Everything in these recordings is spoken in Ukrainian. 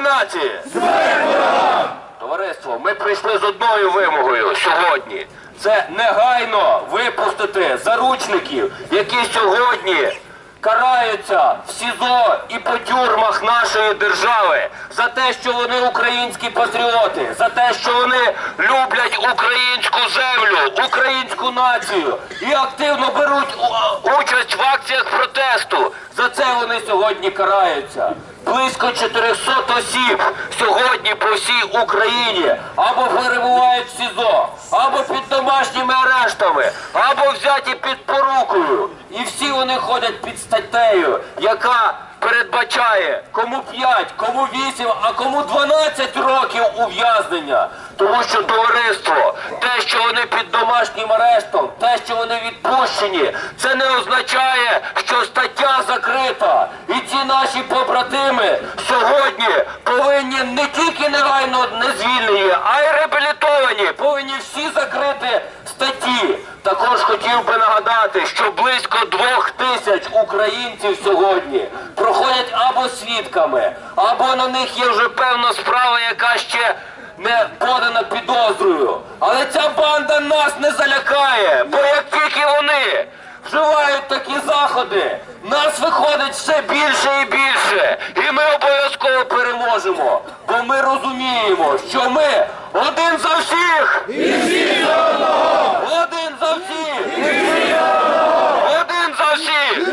слава нації! Товариство, ми прийшли з одною вимогою сьогодні. Це негайно випустити заручників, які сьогодні караються в СІЗО і по тюрмах нашої держави за те, що вони українські патріоти, за те, що вони люблять українську землю, українську націю і активно беруть участь в акціях протесту. За це вони сьогодні караються. Близько 400 осіб сьогодні по всій Україні або перебувають в СІЗО, або під домашніми арештами, або взяті під порукою. І всі вони ходять під статтею, яка передбачає кому 5, кому 8, а кому 12 років ув'язнення. Тому що товариство, те, що вони під домашнім арештом, те, що вони відпущені, це не означає, що стаття закрита. І ці наші побратими сьогодні повинні не тільки негайно не звільнені, а й реабілітовані. Повинні всі закрити статті. Також хотів би нагадати, що близько двох тисяч українців сьогодні проходять або свідками, або на них є вже певна справа, яка ще не подана підозрою. Але ця банда нас не залякає, бо як тільки вони вживають такі заходи, нас виходить все більше і більше. І ми обов'язково переможемо. Бо ми розуміємо, що ми один за всіх! І всі за одного! Один за всіх! І всі за одного! Один за всіх!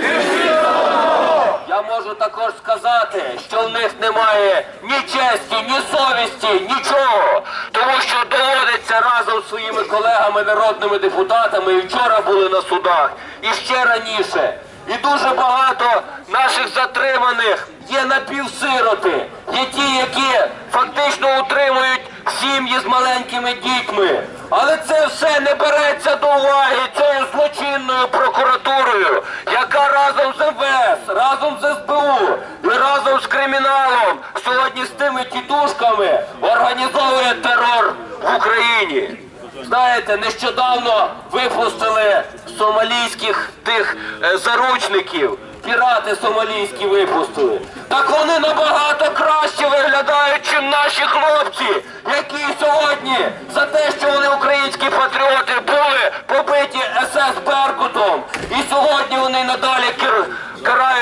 Я можу також сказати, що в них немає ні честі, ні совісті, нічого. Тому що доводиться разом з своїми колегами, народними депутатами, і вчора були на судах, і ще раніше. І дуже багато наших затриманих є напівсироти, є ті, які фактично утримують сім'ї з маленькими дітьми. Але це все не береться до уваги цією злочинною прокуратурою, яка разом з МВС, разом з СБУ і разом з криміналом сьогодні з тими тітушками організовує терор в Україні. Знаєте, нещодавно випустили сомалійських тих е, заручників. Пірати сомалійські випустили. Так вони набагато краще виглядають, чим наші хлопці, які сьогодні за те, що вони українські патріоти були побиті СС Беркутом. І сьогодні вони надалі кер- карають